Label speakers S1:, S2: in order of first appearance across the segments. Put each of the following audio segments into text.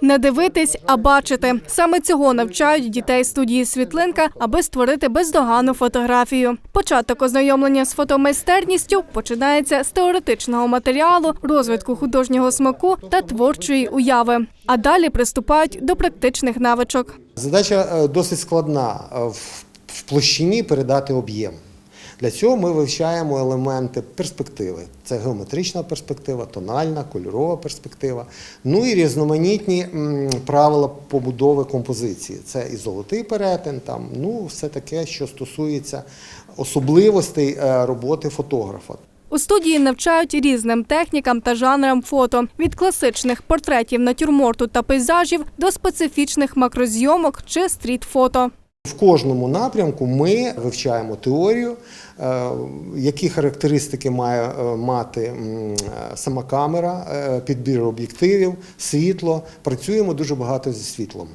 S1: Не дивитись, а бачити. Саме цього навчають дітей студії Світлинка, аби створити бездоганну фотографію. Початок ознайомлення з фотомайстерністю починається з теоретичного матеріалу, розвитку художнього смаку та творчої уяви. А далі приступають до практичних навичок.
S2: Задача е, досить складна е, в- в площині передати об'єм. Для цього ми вивчаємо елементи перспективи. Це геометрична перспектива, тональна, кольорова перспектива. Ну і різноманітні правила побудови композиції. Це і золотий перетин, там, ну, все таке, що стосується особливостей е, роботи фотографа.
S1: У студії навчають різним технікам та жанрам фото від класичних портретів, натюрморту та пейзажів до специфічних макрозйомок чи стріт-фото.
S2: В кожному напрямку ми вивчаємо теорію, е, які характеристики має е, мати е, сама камера, підбір об'єктивів, світло. Працюємо дуже багато зі світлом.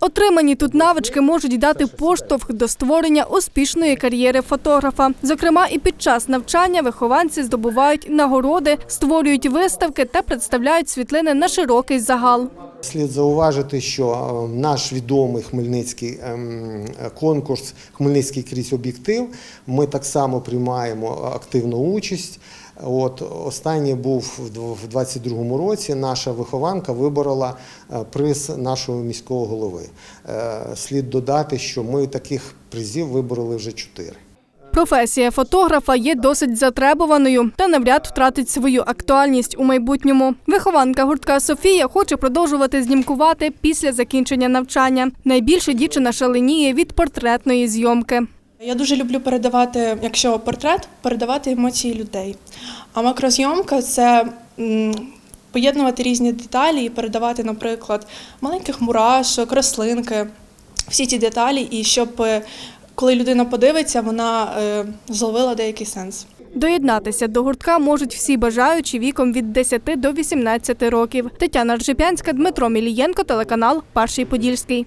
S1: Отримані тут навички можуть дати поштовх до створення успішної кар'єри фотографа. Зокрема, і під час навчання вихованці здобувають нагороди, створюють виставки та представляють світлини на широкий загал.
S2: Слід зауважити, що е, наш відомий хмельницький ем, конкурс Хмельницький крізь об'єктив. Ми так само приймаємо активну участь. От останній був в дв- в 22-му році. Наша вихованка виборола е, приз нашого міського голови. Е, Слід додати, що ми таких призів вибороли вже чотири.
S1: Професія фотографа є досить затребуваною та навряд втратить свою актуальність у майбутньому. Вихованка гуртка Софія хоче продовжувати знімкувати після закінчення навчання. Найбільше дівчина шаленіє від портретної зйомки.
S3: Я дуже люблю передавати, якщо портрет, передавати емоції людей. А макрозйомка це поєднувати різні деталі і передавати, наприклад, маленьких мурашок, рослинки, всі ці деталі, і щоб коли людина подивиться, вона е, зловила деякий сенс.
S1: Доєднатися до гуртка можуть всі бажаючі віком від 10 до 18 років. Тетяна Ржепянська, Дмитро Мілієнко, телеканал Перший Подільський.